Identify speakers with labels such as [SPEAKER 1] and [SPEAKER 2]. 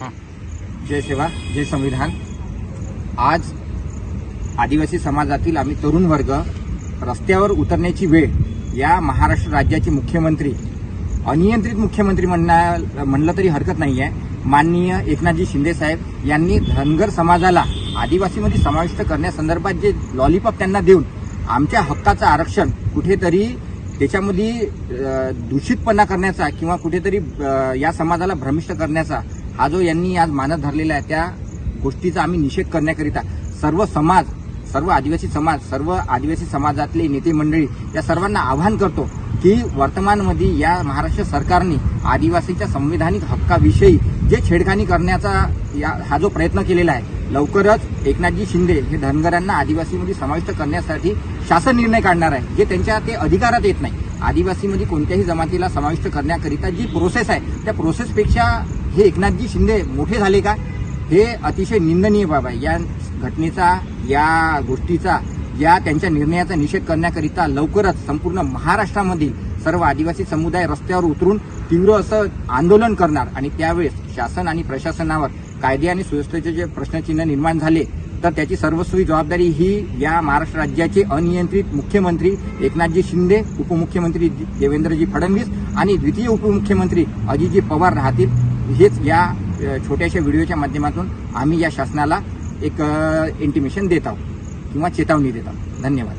[SPEAKER 1] जय सेवा जय संविधान। आज आदिवासी समाजातील आम्ही तरुण वर्ग रस्त्यावर उतरण्याची वेळ या महाराष्ट्र राज्याचे मुख्यमंत्री अनियंत्रित मुख्यमंत्री म्हणण्या म्हणलं तरी हरकत नाही आहे माननीय एकनाथजी शिंदे साहेब यांनी धनगर समाजाला आदिवासीमध्ये समाविष्ट करण्यासंदर्भात जे लॉलीपॉप त्यांना देऊन आमच्या हक्काचं आरक्षण कुठेतरी त्याच्यामध्ये दूषितपणा करण्याचा किंवा कुठेतरी या समाजाला भ्रमिष्ट करण्याचा हा जो यांनी आज मानत धरलेला आहे त्या गोष्टीचा आम्ही निषेध करण्याकरिता सर्व समाज सर्व आदिवासी समाज सर्व आदिवासी समाजातले नेते मंडळी या सर्वांना आव्हान करतो की वर्तमानमध्ये या महाराष्ट्र सरकारने आदिवासीच्या संविधानिक हक्काविषयी जे छेडखानी करण्याचा या हा जो प्रयत्न केलेला आहे लवकरच एकनाथजी शिंदे हे धनगरांना आदिवासीमध्ये समाविष्ट करण्यासाठी शासन निर्णय काढणार आहे जे त्यांच्या ते अधिकारात येत नाही. आदिवासीमध्ये कोणत्याही जमातीला समाविष्ट करण्याकरिता जी प्रोसेस आहे त्या प्रोसेसपेक्षा हे एकनाथजी शिंदे मोठे झाले का? हे अतिशय निंदनीय बाब आहे. या घटनेचा या गोष्टीचा या त्यांच्या निर्णयाचा निषेध करण्याकरिता लवकरच संपूर्ण महाराष्ट्रामधील सर्व आदिवासी समुदाय रस्त्यावर उतरून तीव्र असं आंदोलन करणार आणि त्यावेळेस शासन आणि प्रशासनावर कायदे आणि सुव्यवस्थेचे जे प्रश्नचिन्ह निर्माण झाले तर त्याची सर्वस्वी जबाबदारी ही या महाराष्ट्र राज्याचे अनियंत्रित मुख्यमंत्री एकनाथजी शिंदे उपमुख्यमंत्री देवेंद्रजी फडणवीस आणि द्वितीय उपमुख्यमंत्री अजितजी पवार राहतील. हेच या छोट्याशा व्हिडिओच्या माध्यमातून आम्ही या शासनाला एक इंटिमेशन देत आहोत किंवा चेतावणी देत आहोत. धन्यवाद.